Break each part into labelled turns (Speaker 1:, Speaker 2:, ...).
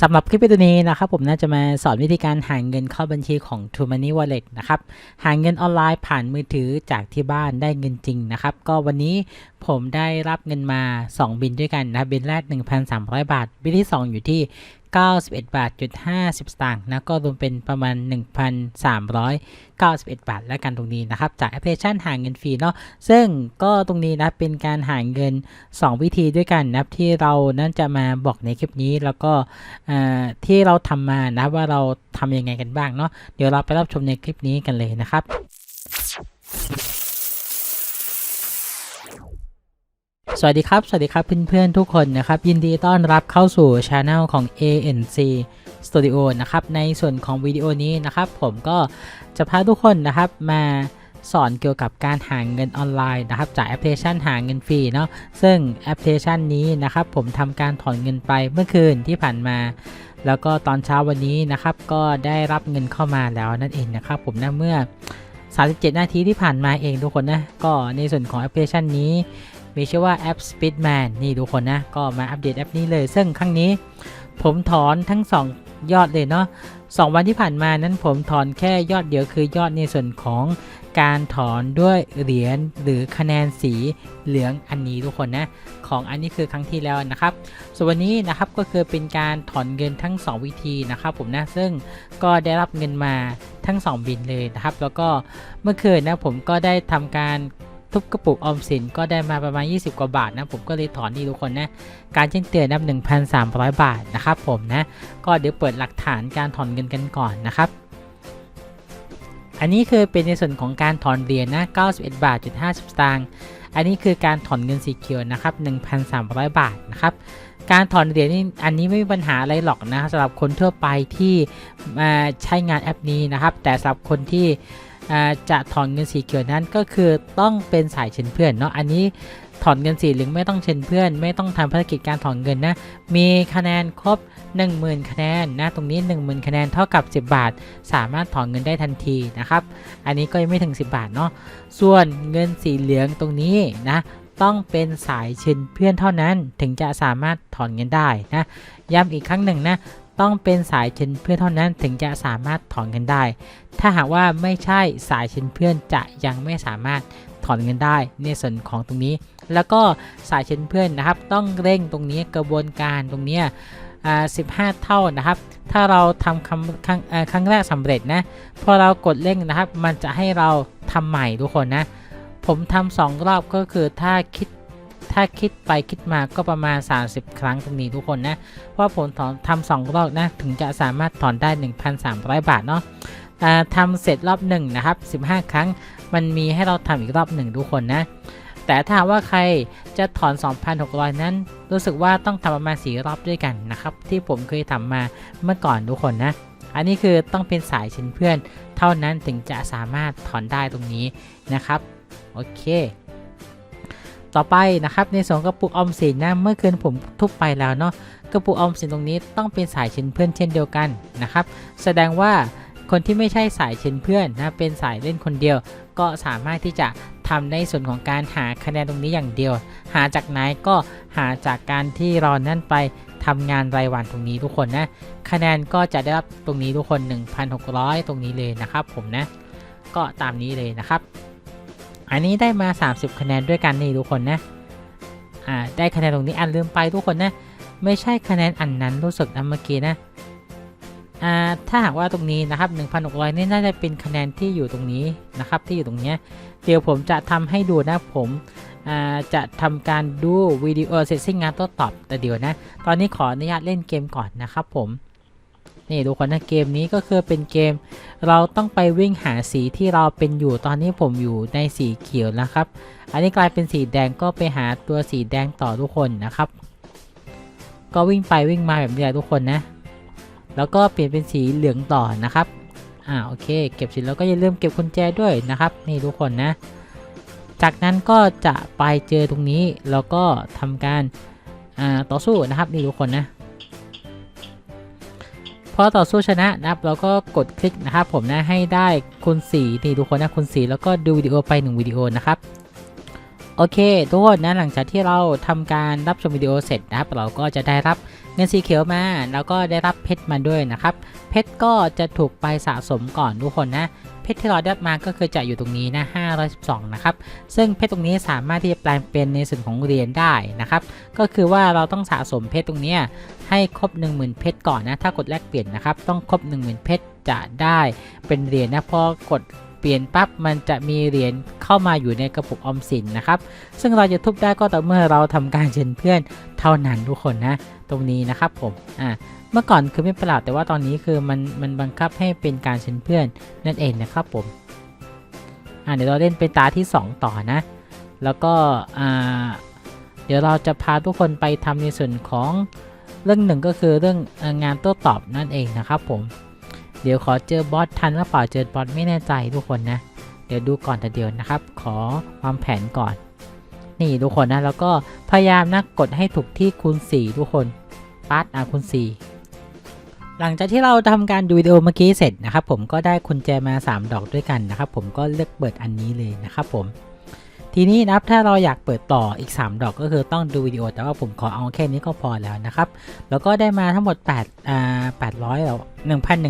Speaker 1: สำหรับคลิปวิดีโอนี้นะครับผมน่าจะมาสอนวิธีการหาเงินเข้าบัญชีของ t o Money Wallet นะครับหาเงินออนไลน์ผ่านมือถือจากที่บ้านได้เงินจริงนะครับก็วันนี้ผมได้รับเงินมา 2 บินด้วยกันนะครับบินแรก 1,300 บาท บินที่ 2 อยู่ที่ 91บาทจุด50 สตางค์นะก็รวมเป็นประมาณ 1,391 บาทแล้วกันตรงนี้นะครับ จากแอปพลิเคชันหาเงินฟรีเนาะซึ่งก็ตรงนี้นะเป็นการหาเงิน 2 วิธีด้วยกันนะที่เรานั้นจะมาบอกในคลิปนี้แล้วก็อ่าที่เราทำมานะว่าเราทำยังไงกันบ้างเนาะเดี๋ยวเราไปรับชมในคลิปนี้กันเลยนะครับ สวัสดีครับ สวัสดีครับเพื่อนๆทุกคนนะครับ ยินดีต้อนรับเข้าสู่ช anel ของ ANC Studio นะครับ ในส่วนของวิดีโอนี้นะครับ ผมก็จะพาทุกคนนะครับมาสอนเกี่ยวกับการหาเงินออนไลน์นะครับ จากแอปพลิเคชันหาเงินฟรีเนาะซึ่งแอปพลิเคชันนี้นะครับ ผมทำการถอนเงินไปเมื่อคืนที่ผ่านมา แล้วก็ตอนเช้าวันนี้นะครับ ก็ได้รับเงินเข้ามาแล้วนั่นเองนะครับ ผมนะเมื่อ 37 นาทีที่ผ่านมาเองทุกคนนะก็ในส่วนของแอปพลิเคชันนี้ มีชื่อว่าแอป Speedman นี่ทุกคนนะ ก็มาอัปเดตแอปนี้เลย ซึ่งครั้งนี้ผมถอนทั้ง 2 ยอดเลยเนาะ2วันที่ผ่านมานั้นผมถอนแค่ยอดเดียวคือยอดในส่วนของการถอนด้วยเหรียญหรือคะแนนสีเหลืองอันนี้ทุกคนนะของอันนี้คือครั้งที่แล้วนะครับ ส่วนวันนี้นะครับก็คือเป็นการถอนเงินทั้ง 2 วิธีนะครับผมนะซึ่งก็ได้รับเงินมาทั้ง 2 บินเลยนะครับ แล้วก็เมื่อคืนนะผมก็ได้ทำการ ทุบกระปุกออมสินก็ได้มาประมาณ 20 กว่าบาทนะผมก็เลยถอนนี่ทุกคนนะการแจ้งเตือนนับ1,300 บาทนะครับผมนะก็เดี๋ยวเปิดหลักฐานการถอนเงินกันก่อนนะครับอันนี้คือเป็นในส่วนของการถอนเหรียญนะ91 บาท 50 สตางค์อันนี้คือการถอนเงินสีเขียวนะครับ1,300 บาทนะครับการถอนเหรียญนี่อันนี้ไม่มีปัญหาอะไรหรอกนะสำหรับคนทั่วไปที่มาใช้งานแอปนี้นะครับ แต่สำหรับคนที่ จะถอนเงินสีเขียวนั้นก็คือต้องเป็นสายเชิญเพื่อนเนาะอันนี้ถอนเงินสีเหลืองไม่ต้องเชิญเพื่อน ไม่ต้องทำภารกิจการถอนเงินนะมีคะแนนครบ 10,000 คะแนนนะตรงนี้ 10,000 คะแนนเท่ากับ 10 บาท สามารถถอนเงินได้ทันทีนะครับ อันนี้ก็ยังไม่ถึง 10 บาทเนาะส่วนเงินสีเหลืองตรงนี้นะต้องเป็นสายเชิญเพื่อนเท่านั้นถึงจะสามารถถอนเงินได้นะย้ำอีกครั้งหนึ่งนะ ต้องเป็นสายเชิญเพื่อนเท่านั้นถึงจะสามารถถอนเงินได้ ถ้าหากว่าไม่ใช่สายเชิญเพื่อนจะยังไม่สามารถถอนเงินได้ในส่วนของตรงนี้ แล้วก็สายเชิญเพื่อนนะครับ ต้องเร่งตรงนี้กระบวนการตรงนี้15เท่านะครับ ถ้าเราทำคำครั้งครั้งแรกสำเร็จนะ พอเรากดเร่งนะครับ มันจะให้เราทำใหม่ทุกคนนะ ผมทำสองรอบก็คือถ้าคิด ถ้าคิดไปคิดมาก็ประมาณ 30 ครั้งตรงนี้ทุกคนนะ เพราะผมถอนทำสองรอบนะ ถึงจะสามารถถอนได้ 1,300 บาทเนาะทำเสร็จรอบหนึ่งนะครับ 15 ครั้ง มันมีให้เราทำอีกรอบหนึ่งทุกคนนะ แต่ถ้าว่าใครจะถอน 2,600 นั้น รู้สึกว่าต้องทำประมาณ4รอบด้วยกันนะครับ ที่ผมเคยทำมาเมื่อก่อนทุกคนนะ อันนี้คือต้องเป็นสายเชิญเพื่อน เท่านั้นถึงจะสามารถถอนได้ตรงนี้นะครับ โอเค ต่อไปนะครับในส่วนกระปุกออมสินนะเมื่อคืนผมทุบไปแล้วเนาะกระปุกออมสินตรงนี้ต้องเป็นสายเชิญเพื่อนเช่นเดียวกันนะครับแสดงว่าคนที่ไม่ใช่สายเชิญเพื่อนนะเป็นสายเล่นคนเดียว ก็สามารถที่จะทำในส่วนของการหาคะแนนตรงนี้อย่างเดียว หาจากไหนก็หาจากการที่เรานั่นไปทำงานรายวันตรงนี้ทุกคนนะคะแนนก็จะได้รับตรงนี้ทุกคน 1,600 ตรงนี้เลยนะครับผมนะก็ตามนี้เลยนะครับ อันนี้ได้มา 30 คะแนนด้วยกันนี่ทุกคนนะ อ่า ได้คะแนนตรงนี้อันลืมไปทุกคนนะ ไม่ใช่คะแนนอันนั้นรู้สึกนะเมื่อกี้นะ อ่า ถ้าหากว่าตรงนี้นะครับ 1,600 นี่น่าจะเป็นคะแนนที่อยู่ตรงนี้นะครับ ที่อยู่ตรงเนี้ยเดี๋ยวผมจะทำให้ดูนะผมอ่าจะทำการดูวิดีโอเสร็จสิ้นงานโต้ตอบแต่เดี๋ยวนะ ตอนนี้ขออนุญาตเล่นเกมก่อนนะครับผม นี่ทุกคนนะเกมนี้ก็คือเป็นเกม เราต้องไปวิ่งหาสีที่เราเป็นอยู่ตอนนี้ผมอยู่ในสีเขียวนะครับ อันนี้กลายเป็นสีแดงก็ไปหาตัวสีแดงต่อทุกคนนะครับ ก็วิ่งไปวิ่งมาแบบนี้แหละทุกคนนะ แล้วก็เปลี่ยนเป็นสีเหลืองต่อนะครับอ่าโอเค เก็บสร็จแล้วก็อย่าลืมเก็บกุญแจด้วยนะครับ นี่ทุกคนนะ จากนั้นก็จะไปเจอตรงนี้แล้วก็ทำการอ่าต่อสู้นะครับนี่ทุกคนนะ พอต่อสู้ชนะนะครับเราก็กดคลิกนะครับผมนะให้ได้คุณสีนี่ทุกคนนะคุณสีแล้วก็ดูวิดีโอไป 1 วิดีโอนะครับโอเคทุกคนนะหลังจากที่เราทำการรับชมวิดีโอเสร็จนะครับเราก็จะได้รับ เงินสีเขียวมาแล้วก็ได้รับเพชรมาด้วยนะครับ เพชรก็จะถูกไปสะสมก่อนทุกคนนะ เพชรที่เราได้มาก็คือจะอยู่ตรงนี้นะ512นะครับ ซึ่งเพชรตรงนี้สามารถที่จะแปลงเป็นในส่วนของเหรียญได้นะครับ ก็คือว่าเราต้องสะสมเพชรตรงนี้ให้ครบ 10,000 เพชรก่อนนะ ถ้ากดแลกเปลี่ยนนะครับ ต้องครบ 10,000 เพชรจะได้เป็นเหรียญนะ พอกด ปลี่ยนปั๊บมันจะมีเหรียญเข้ามาอยู่ในกระปุกออมสินนะครับ ซึ่งเราจะทุบได้ก็ต่อเมื่อเราทำการเชิญเพื่อนเท่านั้นทุกคนนะ ตรงนี้นะครับผมอ่าเมื่อก่อนคือไม่ประหลาดแต่ว่าตอนนี้คือมันมันบังคับให้เป็นการเชิญเพื่อนนั่นเองนะครับผมอ่าเดี๋ยวเราเล่นเป็นตาที่ 2 ต่อนะ แล้วก็อ่าเดี๋ยวเราจะพาทุกคนไปทำในส่วนของเรื่องหนึ่งก็คือเรื่องงานโต้ตอบนั่นเองนะครับผม เดี๋ยวขอเจอบอสทันหรือเปล่าเจอบอสไม่แน่ใจทุกคนนะ เดี๋ยวดูก่อนแต่เดียวนะครับ ขอวางแผนก่อน นี่ทุกคนนะแล้วก็พยายามนะกดให้ถูกที่คูณ 4 ทุกคนปาร์ตอะคูณ 4หลังจากที่เราทำการดูวิดีโอเมื่อกี้เสร็จนะครับผมก็ได้กุญแจมา 3 ดอกด้วยกันนะครับผมก็เลือกเปิดอันนี้เลยนะครับผม ทีนี้นะครับถ้าเราอยากเปิดต่ออีก 3 ดอกก็คือต้องดูวิดีโอ แต่ว่าผมขอเอาแค่นี้ก็พอแล้วนะครับ แล้วก็ได้มาทั้งหมด8อ่า800แล้ว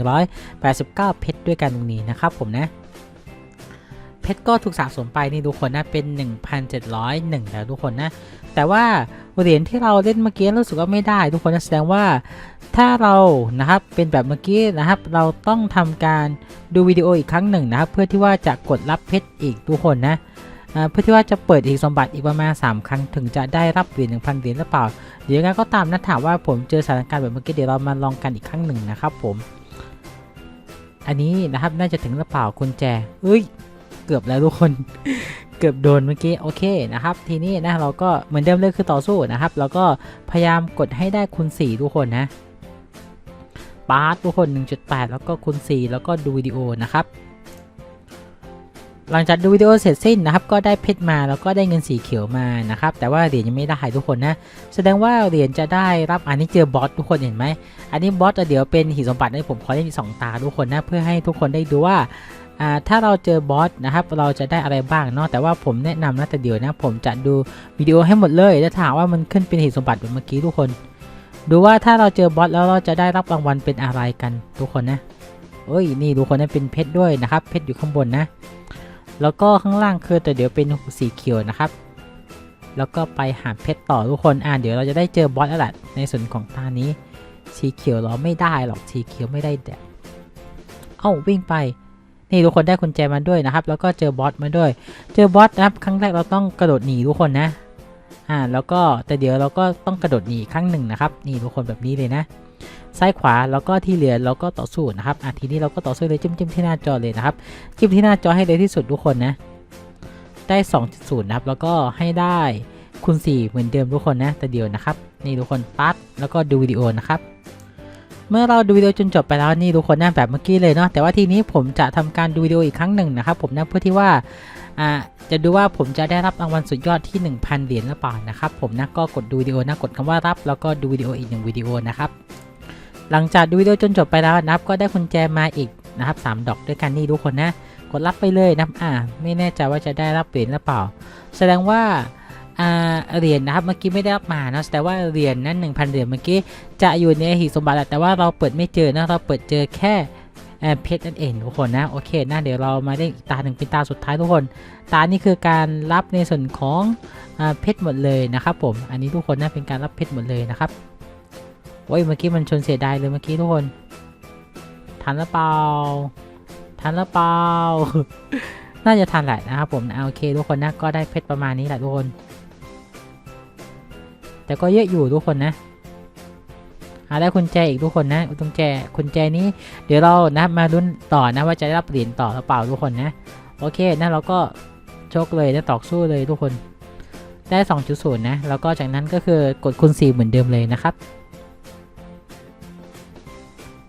Speaker 1: 1,189 เพชรด้วยกันตรงนี้นะครับผมนะเพชรก็ถูกสะสมไปนี่ทุกคนนะเป็น 1,701 แล้วทุกคนนะ แต่ว่าเหรียญที่เราเล่นเมื่อกี้รู้สึกว่าไม่ได้ทุกคนนะแสดงว่าถ้าเรานะครับเป็นแบบเมื่อกี้นะครับ เราต้องทำการดูวิดีโออีกครั้งหนึ่งนะครับ เพื่อที่ว่าจะกดรับเพชรอีกทุกคนนะ เพื่อที่ว่าจะเปิดอีกสมบัติอีกประมาณ3ครั้งถึงจะได้รับเหรียญ1,000เหรียญหรือเปล่าเดี๋ยวยังไงก็ตามนะถามว่าผมเจอสถานการณ์แบบเมื่อกี้เดี๋ยวเรามาลองกันอีกครั้งหนึ่งนะครับผมอันนี้นะครับน่าจะถึงหรือเปล่ากุญแจเอ้ย เกือบแล้วทุกคน เกือบโดนเมื่อกี้โอเคนะครับ ทีนี้นะเราก็เหมือนเดิมเลยคือต่อสู้นะครับ แล้วก็พยายามกดให้ได้คูณ4ทุกคนนะปาร์ตทุกคน 1.8 แล้วก็คูณ4แล้วก็ดูวิดีโอนะครับ หลังจากดูวิดีโอเสร็จสิ้นนะครับก็ได้เพชรมาแล้วก็ได้เงินสีเขียวมานะครับแต่ว่าเหรียญยังไม่ได้ทุกคนนะแสดงว่าเหรียญจะได้รับอันนี้เจอบอสทุกคนเห็นไหมอันนี้บอสเดี๋ยวเป็นหินสมบัติให้ผมขอเล่นอีสองตาทุกคนนะเพื่อให้ทุกคนได้ดูว่าถ้าเราเจอบอสนะครับเราจะได้อะไรบ้างเนาะแต่ว่าผมแนะนำนะแต่เดี๋ยวนะผมจะดูวิดีโอให้หมดเลยแล้วถามว่ามันขึ้นเป็นหินสมบัติแบบเมื่อกี้ทุกคน ดูว่าถ้าเราเจอบอสแล้วเราจะได้รับรางวัลเป็นอะไรกันทุกคนนะเอ้ยนี่ทุกคนนะเป็นเพชรด้วยนะครับเพชรอยู่ข้างบนนะ แล้วก็ข้างล่างคือแต่เดี๋ยวเป็นสีเขียวนะครับ แล้วก็ไปหาเพชรต่อทุกคนอ่าเดี๋ยวเราจะได้เจอบอสแล้วแหละในส่วนของตานี้ สีเขียวเราไม่ได้หรอกสีเขียวไม่ได้แดดเอ้าวิ่งไป นี่ทุกคนได้กุญแจมาด้วยนะครับ แล้วก็เจอบอสมาด้วย เจอบอสนะครับครั้งแรกเราต้องกระโดดหนีทุกคนนะอ่าแล้วก็แต่เดี๋ยวเราก็ต้องกระโดดหนีครั้งหนึ่งนะครับ นี่ทุกคนแบบนี้เลยนะ ซ้ายขวาแล้วก็ที่เหลือเราก็ต่อสู้นะครับอะทีนี้เราก็ต่อสู้เลยจิ้มจิ้มที่หน้าจอเลยนะครับจิ้มที่หน้าจอให้เร็วที่สุดทุกคนนะได้ 2.0 นะครับ แล้วก็ให้ได้คูณ4เหมือนเดิมทุกคนนะ แต่เดียวนะครับ นี่ทุกคนปัดแล้วก็ดูวิดีโอนะครับ เมื่อเราดูวิดีโอจนจบไปแล้วนี่ทุกคนนะแบบเมื่อกี้เลยเนาะ แต่ว่าทีนี้ผมจะทำการดูวิดีโออีกครั้งหนึ่งนะครับผมนะเพื่อที่ว่าอ่าจะดูว่าผมจะได้รับรางวัลสุดยอดที่ 1,000 เหรียญหรือเปล่านะครับ ผมนะก็กดดูวิดีโอนะกดคำว่ารับ แล้วก็ดูวิดีโออีกหนึ่งวิดีโอนะครับ หลังจากดูวิดีโอจนจบไปแล้วนะครับ ก็ได้กุญแจมาอีกนะครับสามดอกด้วยกันนี่ทุกคนนะ กดรับไปเลยนะครับอ่าไม่แน่ใจว่าจะได้รับเหรียญหรือเปล่า แสดงว่าอ่าเหรียญนะครับเมื่อกี้ไม่ได้รับมาเนาะแต่ว่าเหรียญนั้น1,000เหรียญเมื่อกี้จะอยู่ในหีบสมบัติแต่ว่าเราเปิดไม่เจอนะเราเปิดเจอแค่เอ่อเพชรนั่นเองทุกคนนะโอเคนะเดี๋ยวเรามาเล่นอีกตาหนึ่งเป็นตาสุดท้ายทุกคน ตานี่คือการรับในส่วนของอเพชรหมดเลยนะครับผมอันนี้ทุกคนนะเป็นการรับเพชรหมดเลยนะครับ โอ้ยเมื่อกี้มันชนเสียดายเลยเมื่อกี้ทุกคน ทันหรือเปล่า ทันหรือเปล่า น่าจะทันแหละนะครับผมเอาโอเคทุกคนนะก็ได้เพชรประมาณนี้แหละทุกคน แต่ก็เยอะอยู่ทุกคนนะหาได้กุญแจอีกทุกคนนะกุญแจกุญแจนี้ เดี๋ยวเรานะมาลุ้นต่อนะว่าจะได้รับเหรียญต่อหรือเปล่าทุกคนนะโอเคนะเราก็โชคเลยนะตอกสู้เลยทุกคน ได้ 2.0 นะ แล้วก็จากนั้นก็คือกดคูณ4เหมือนเดิมเลยนะครับ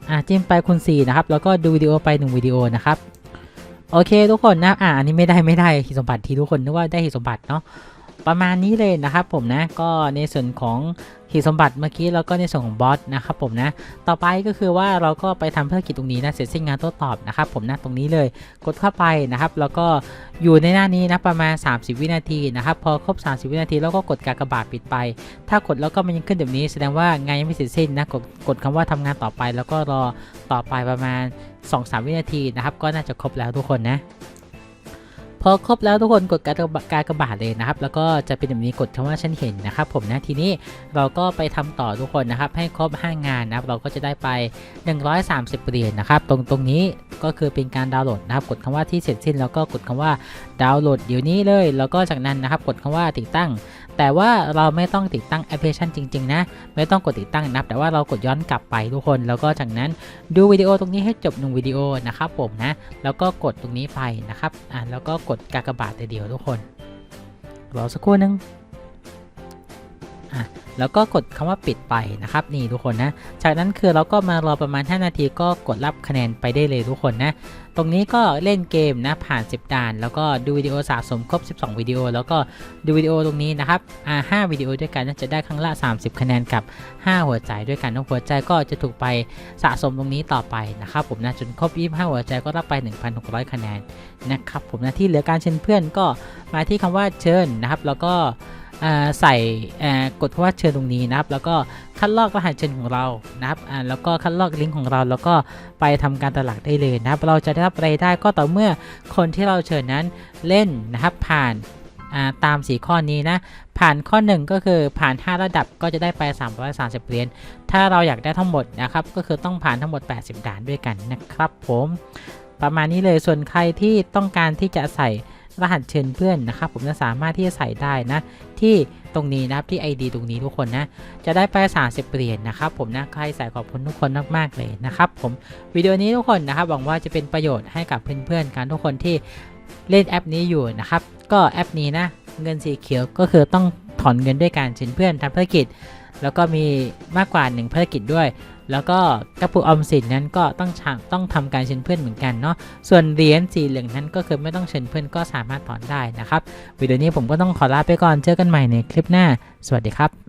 Speaker 1: อะจิ้มไปคูณ4นะครับ แล้วก็ดูวิดีโอไป 1 วิดีโอนะครับ โอเคทุกคนนะ อะอันนี้ไม่ได้ไม่ได้หิสมบัติทีทุกคนนึกว่าได้หิสมบัติเนาะ ประมาณนี้เลยนะครับผมนะก็ในส่วนของขีดสมบัติเมื่อกี้แล้วก็ในส่วนของบอสนะครับผมนะต่อไปก็คือว่าเราก็ไปทำภารกิจตรงนี้นะเสร็จสิ้นงานโต้ตอบนะครับผมนะตรงนี้เลยกดเข้าไปนะครับ แล้วก็อยู่ในหน้านี้นะประมาณ 30 วินาทีนะครับพอครบ 30 วินาทีแล้วก็กดกากบาทปิดไป ถ้ากดแล้วก็มันยังขึ้นแบบนี้ แสดงว่างานยังไม่เสร็จสิ้นนะกดกดคำว่าทำงานต่อไป แล้วก็รอต่อไปประมาณ 2-3 วินาทีนะครับก็น่าจะครบแล้วทุกคนนะ พอครบแล้วทุกคนกดการกระบากรกระบาดเลยนะครับ แล้วก็จะเป็นแบบนี้กดคำว่าฉันเห็นนะครับผมนะทีนี้เราก็ไปทำต่อทุกคนนะครับ ให้ครบ 5 งานนะครับ เราก็จะได้ไป 130เหรียญนะครับ ตรงตรงนี้ก็คือเป็นการดาวน์โหลดนะครับ กดคำว่าที่เสร็จสิ้นแล้วก็กดคำว่าดาวน์โหลดเดี๋ยวนี้เลย แล้วก็จากนั้นนะครับ กดคำว่าติดตั้ง แต่ว่าเราไม่ต้องติดตั้งแอปพลิเคชันจริงๆนะ ไม่ต้องกดติดตั้งนับ แต่ว่าเรากดย้อนกลับไปทุกคน แล้วก็จากนั้นดูวิดีโอตรงนี้ให้จบหนึ่งวิดีโอนะครับผมนะ แล้วก็กดตรงนี้ไปนะครับ อ่าแล้วก็กดกากบาทเดียวทุกคนรอสักครู่หนึงอะ แล้วก็กดคำว่าปิดไปนะครับนี่ทุกคนนะจากนั้นคือเราก็มารอประมาณ 5 นาทีก็กดรับคะแนนไปได้เลยทุกคนนะตรงนี้ก็เล่นเกมนะผ่าน 10 ด่าน แล้วก็ดูวิดีโอสะสมครบ 12 วิดีโอ แล้วก็ดูวิดีโอตรงนี้นะครับอ่า5วิดีโอด้วยกันนะจะได้ครั้งละ 30 คะแนนกับ 5 หัวใจด้วยกันทุกหัวใจก็จะถูกไปสะสมตรงนี้ต่อไปนะครับผมนะจนครบ 25 หัวใจก็รับไป 1,600 คะแนนนะครับผมนะที่เหลือการเชิญเพื่อนก็มาที่คำว่าเชิญนะครับ แล้วก็ ใส่กดคำว่าเชิญตรงนี้นะครับ แล้วก็คัดลอกรหัสเชิญของเรานะครับแล้วก็คัดลอกลิงก์ของเรา แล้วก็ไปทำการตลาดได้เลยนะครับ เราจะได้รับรายได้ก็ต่อเมื่อคนที่เราเชิญนั้นเล่นนะครับผ่านาตามสีข้อนี้นะ ผ่านข้อ 1 ก็คือผ่าน 5 ระดับก็จะได้ไป 330เหรียญถ้าเราอยากได้ทั้งหมดนะครับ ก็คือต้องผ่านทั้งหมด 80 ด่านด้วยกันนะครับผม ประมาณนี้เลยส่วนใครที่ต้องการที่จะใส่ รหัสเชิญเพื่อนนะครับผมจะสามารถที่จะใส่ได้นะที่ตรงนี้นะครับที่ ID ตรงนี้ทุกคนนะจะได้ไป 30 เหรียญนะครับผมนะใครใส่ขอบคุณทุกคนมากๆเลยนะครับผมวิดีโอนี้ทุกคนนะครับหวังว่าจะเป็นประโยชน์ให้กับเพื่อนๆกันทุกคนที่เล่นแอปนี้อยู่นะครับก็แอปนี้นะเงินสีเขียวก็คือต้องถอนเงินด้วยการเชิญเพื่อนทำภารกิจ แล้วก็มีมากกว่า1ภารกิจด้วย แล้วก็กระปุกออมสินนั้นก็ต้องต้องทำการเชิญเพื่อนเหมือนกันเนาะ ส่วนเหรียญสีเหลืองนั้นก็คือไม่ต้องเชิญเพื่อนก็สามารถถอนได้นะครับวิดีโอนี้ผมก็ต้องขอลาไปก่อนเจอกันใหม่ในคลิปหน้า สวัสดีครับ